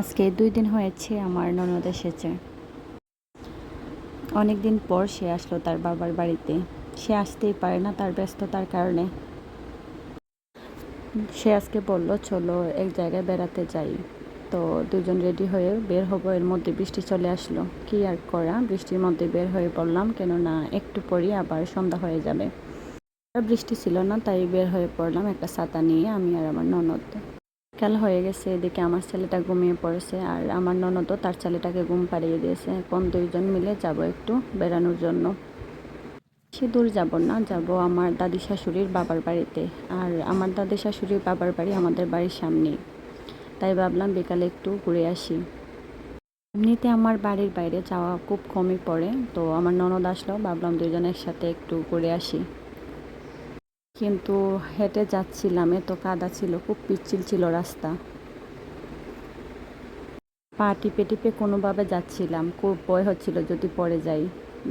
আজকে দুই দিন হয়েছে আমার ননদ এসেছে। অনেক দিন পর সে আসলো তার বাবার বাড়িতে। সে আসতেই পারে না তার ব্যস্ততার কারণে। সে আজকে বলল, চলো এক জায়গায় বেড়াতে যাই। তো দুজন রেডি হয়ে বের হব, এর মধ্যে বৃষ্টি চলে আসলো। কি আর করা? বৃষ্টির মধ্যে বের হয়ে পড়লাম, কেননা একটু পরই আবার সন্ধ্যা হয়ে যাবে। বৃষ্টি ছিল না, তাই বের হয়ে পড়লাম একটা ছাতা নিয়ে, আমি আর আমার ননদ। বিকাল হয়ে গেছে, এদিকে আমার ছেলেটা ঘুমিয়ে পড়েছে আর আমার ননদও তার ছেলেটাকে ঘুম পাড়িয়ে দিয়েছে। এখন দুইজন মিলে যাব একটু বেড়ানোর জন্য। বেশি দূর যাব না, যাব আমার দাদি শাশুড়ির বাবার বাড়িতে। আর আমার দাদি শাশুড়ির বাবার বাড়ি আমাদের বাড়ির সামনেই। তাই ভাবলাম বিকালে একটু ঘুরে আসি। এমনিতে আমার বাড়ির বাইরে যাওয়া খুব কমই পড়ে, তো আমার ননদ আসলো, ভাবলাম দুজন একসাথে একটু ঘুরে আসি। কিন্তু হেঁটে যাচ্ছিলাম, এত কাদা ছিল, খুব পিচ্ছিল ছিল রাস্তা। পা টিপে টিপে কোনোভাবে যাচ্ছিলাম, খুব ভয় হচ্ছিল যদি পড়ে যাই।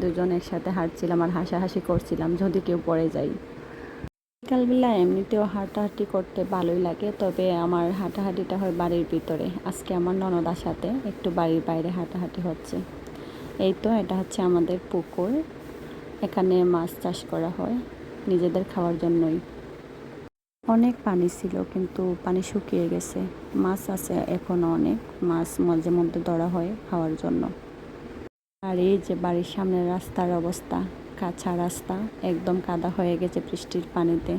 দুজন একসাথে হাঁটছিলাম আর হাসাহাসি করছিলাম যদি কেউ পড়ে যাই। বিকালবেলা এমনিতেও হাঁটাহাঁটি করতে ভালোই লাগে, তবে আমার হাঁটাহাঁটিটা হয় বাড়ির ভিতরে। আজকে আমার ননদার সাথে একটু বাড়ির বাইরে হাঁটাহাঁটি হচ্ছে। এই তো, এটা হচ্ছে আমাদের পুকুর। এখানে মাছ চাষ করা হয়। নিজেদের খাওয়ার জন্যই। অনেক পানি ছিল, কিন্তু পানি শুকিয়ে গেছে। মাছ আছে এখনও অনেক। মাছ মাঝে মধ্যে ধরা হয় খাওয়ার জন্য। আর এই যে বাড়ির সামনের রাস্তার অবস্থা, কাঁচা রাস্তা, একদম কাদা হয়ে গেছে বৃষ্টির পানিতে।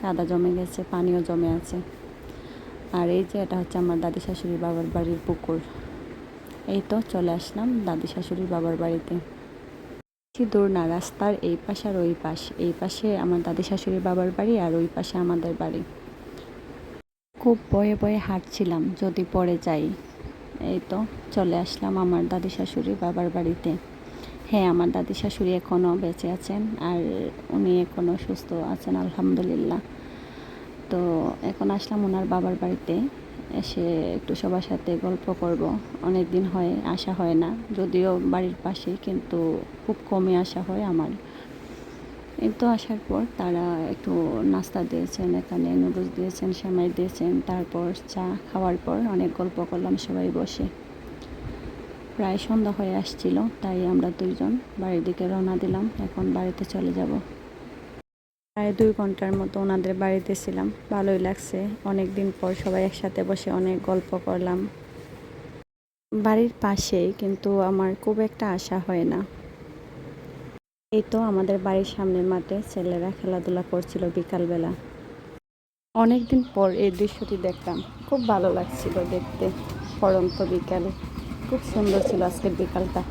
কাদা জমে গেছে, পানিও জমে আছে। আর এই যে এটা হচ্ছে আমার দাদি শাশুড়ির বাবার বাড়ির পুকুর। এই তো চলে আসলাম দাদি শাশুড়ির বাবার বাড়িতে। বেশি দূর না, রাস্তার এই পাশে আর ওই পাশ। এই পাশে আমার দাদি শাশুড়ির বাবার বাড়ি আর ওই পাশে আমাদের বাড়ি। খুব বয়ে বয়ে হাঁটছিলাম, যদি পড়ে যাই। এই তো চলে আসলাম আমার দাদি শাশুড়ি বাবার বাড়িতে। হ্যাঁ আমার দাদি শাশুড়ি এখনও বেঁচে আছেন আর উনি এখনও সুস্থ আছেন, আলহামদুলিল্লাহ। তো এখন আসলাম ওনার বাবার বাড়িতে। এসে একটু সবার সাথে গল্প করব। অনেক দিন হয়, আসা হয় না। যদিও বাড়ির পাশে, কিন্তু খুব কমই আসা হয় আমার। তো আসার পর তারা একটু নাস্তা দিয়েছেন, এখানে নুডলস দিয়েছেন, সেমাই দিয়েছেন, তারপর চা খাওয়ার পর অনেক গল্প করলাম সবাই বসে। প্রায় সন্ধ্যা হয়ে আসছিল, তাই আমরা দুইজন বাড়ির দিকে রওনা দিলাম, এখন বাড়িতে চলে যাব। প্রায় দুই ঘণ্টার মতো ওনাদের বাড়িতে ছিলাম। ভালোই লাগছে। অনেক দিন পর সবাই একসাথে বসে অনেক গল্প করলাম। বাড়ির পাশেই কিন্তু আমার খুব একটা আশা হয় না। এই তো আমাদের বাড়ির সামনের মাঠে ছেলেরা খেলাধুলা করছিল বিকালবেলা। অনেক দিন পর এই দৃশ্যটি দেখলাম। খুব ভালো লাগছিল দেখতে। পরন্ত বিকাল। খুব সুন্দর ছিল আজকের বিকালটা।